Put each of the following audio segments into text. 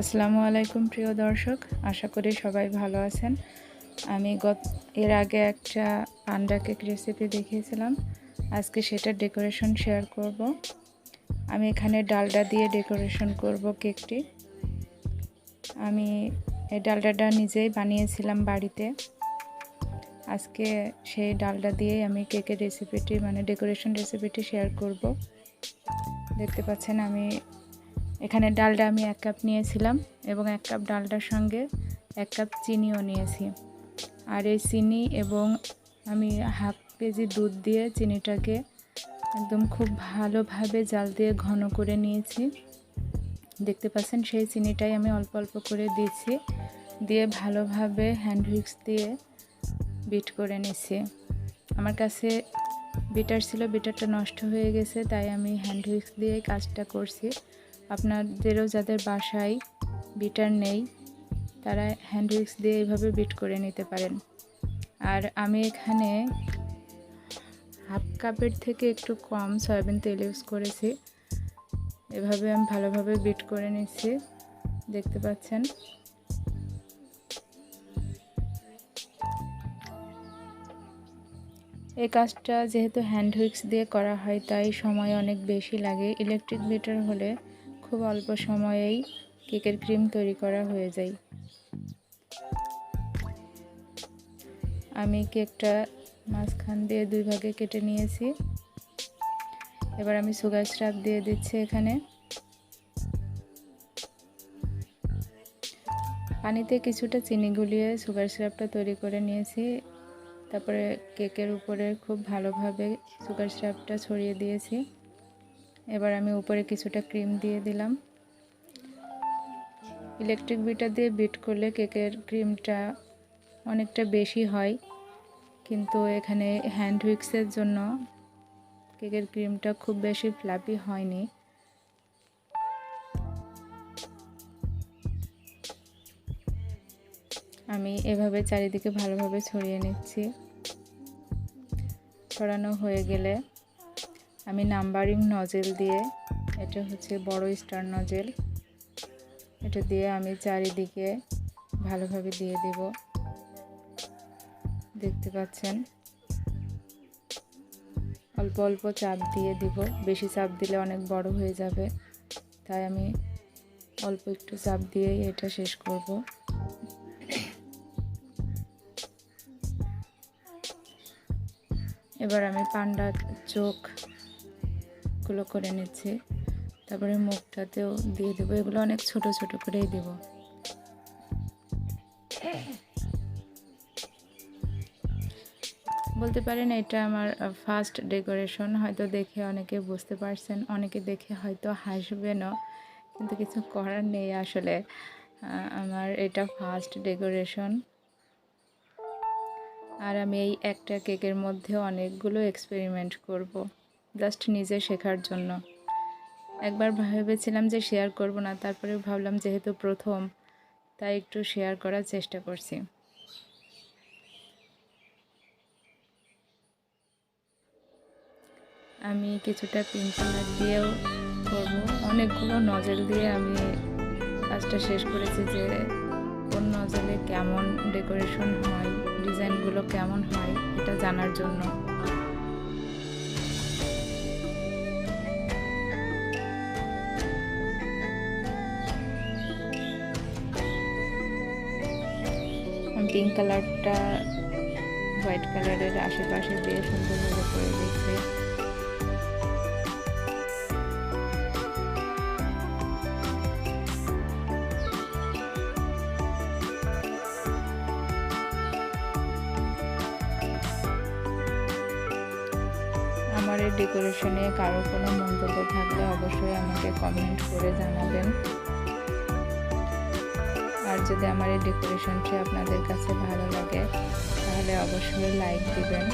আসসালামু আলাইকুম, প্রিয় দর্শক। আশা করি সবাই ভালো আছেন। আমি গত, এর আগে একটা পান্ডা কেক রেসিপি দেখিয়েছিলাম। আজকে সেটার ডেকোরেশন শেয়ার করব। আমি এখানে ডালডা দিয়ে ডেকোরেশন করব কেকটি। আমি এই ডালডাটা নিজেই বানিয়েছিলাম বাড়িতে। আজকে সেই ডালডা দিয়েই আমি কেকের রেসিপিটি মানে ডেকোরেশন রেসিপিটি শেয়ার করব। দেখতে পাচ্ছেন আমি এখানে ডালটা আমি এক কাপ নিয়েছিলাম এবং এক কাপ ডালটার সঙ্গে এক কাপ চিনিও নিয়েছি। আর এই চিনি এবং আমি হাফ কেজি দুধ দিয়ে চিনিটাকে একদম খুব ভালোভাবে জাল দিয়ে ঘন করে নিয়েছি। দেখতে পাচ্ছেন সেই চিনিটাই আমি অল্প অল্প করে দিয়েছি। দিয়ে ভালোভাবে হ্যান্ড হুইক্স দিয়ে বিট করে নিছি আমার কাছে বিটার ছিল বিটারটা নষ্ট হয়ে গেছে, তাই আমি হ্যান্ড হুইক্স দিয়ে কাজটা করছি। আপনাদেরও যাদের বাসায় বিটার নেই, তারা হ্যান্ড উইক্স দিয়ে এইভাবে বিট করে নিতে পারেন। আর আমি এখানে হাফ কাপের থেকে একটু কম সয়াবিন তেল ইউজ করেছি। এভাবে আমি ভালোভাবে বিট করে নিচ্ছি, দেখতে পাচ্ছেন। এই কাজটা যেহেতু হ্যান্ড হুইক্স দিয়ে করা হয়, তাই সময় অনেক বেশি লাগে। ইলেকট্রিক বিটার হলে খুব অল্প সময়েই কেকের ক্রিম তৈরি করা হয়ে যায়। আমি কেকটা মাঝখান দিয়ে দুই ভাগে কেটে নিয়েছি। এবার আমি সুগার স্ট্রাপ দিয়ে দিচ্ছি এখানে। পানিতে কিছুটা চিনি গুলিয়ে সুগার সিরাপটা তৈরি করে নিয়েছি। তারপরে কেকের উপরে খুব ভালোভাবে সুগার সিরাপটা ছড়িয়ে দিয়েছি। এবার আমি উপরে কিছুটা ক্রিম দিয়ে দিলাম। ইলেকট্রিক বিটার দিয়ে বিট করলে কেকের ক্রিমটা অনেকটা বেশি হয়। কিন্তু এখানে হ্যান্ড হুইক্সের জন্য কেকের ক্রিমটা খুব বেশি ফ্লাপি হয়নি। আমি এভাবে চারিদিকে ভালোভাবে ছড়িয়ে নিচ্ছি। ছড়ানো হয়ে গেলে আমি নাম্বারিং নজেল দিয়ে, এটা হচ্ছে বড় স্টার নজেল। এটা দিয়ে আমি চারিদিকে ভালোভাবে দিয়ে দেব। দেখতে পাচ্ছেন? অল্প অল্প চাপ দিয়ে দিব। বেশি চাপ দিলে অনেক বড় হয়ে যাবে। তাই আমি অল্প একটু চাপ দিয়েই এটা শেষ করব। এবার আমি পান্ডা চোখগুলো করে নিচ্ছি। তারপরে মুখটাতেও দিয়ে দেবো। এগুলো অনেক ছোট ছোট করেই দেব। বলতে পারেন এটা আমার ফার্স্ট ডেকোরেশন হয়তো দেখে অনেকে বুঝতে পারছেন, অনেকে দেখে হয়তো হাসবেনও, কিন্তু কিছু করার নেই আসলে। আমার এটা ফার্স্ট ডেকোরেশন আর আমি এই একটা কেকের মধ্যে অনেকগুলো এক্সপেরিমেন্ট করব। জাস্ট নিজে শেখার জন্য। একবার ভেবেছিলাম যে শেয়ার করব না তারপরে ভাবলাম যেহেতু প্রথম, তাই একটু শেয়ার করার চেষ্টা করছি। আমি কিছুটা পিঙ্ক দিয়েও করব। অনেকগুলো নজেল দিয়ে আমি কাজটা শেষ করেছি যে, কোন নজলে কেমন ডেকোরেশন হয় ডিজাইনগুলো কেমন হয়, এটা জানার জন্য। পিঙ্ক কালারটা হোয়াইট কালারের আশেপাশে দিয়ে সুন্দরভাবে করে দিচ্ছে আমার এই ডেকোরেশনে কারও কোনো মন্তব্য থাকলে অবশ্যই আমাকে কমেন্ট করে জানাবেন। যদি আমার এই ডেকোরেশনটি আপনাদের কাছে ভালো লাগে, তাহলে অবশ্যই লাইক দিবেন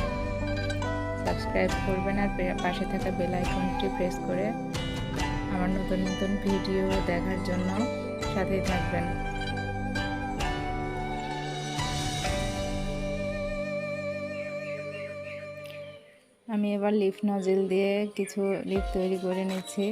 সাবস্ক্রাইব করবেন, আর পাশে থাকা বেল আইকনটি প্রেস করে আমার নতুন নতুন ভিডিও দেখার জন্য সাথেই থাকবেন। আমি এবার লিফ নজেল দিয়ে কিছু লিফ তৈরি করে নিচ্ছি।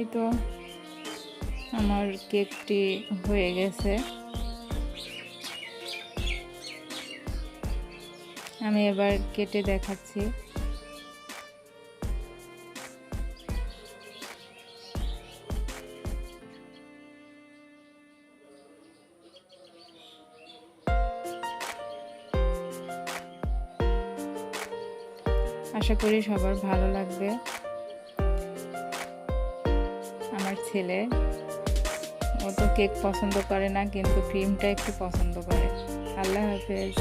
এই তো আমার কেকটি হয়ে গেছে। আমি এবার কেটে দেখাচ্ছি। আশা করি সবার ভালো লাগবে। ছেলে। ও তো কেক পছন্দ করে না কিন্তু ক্রিমটা একটু পছন্দ করে। আল্লাহ হাফেজ।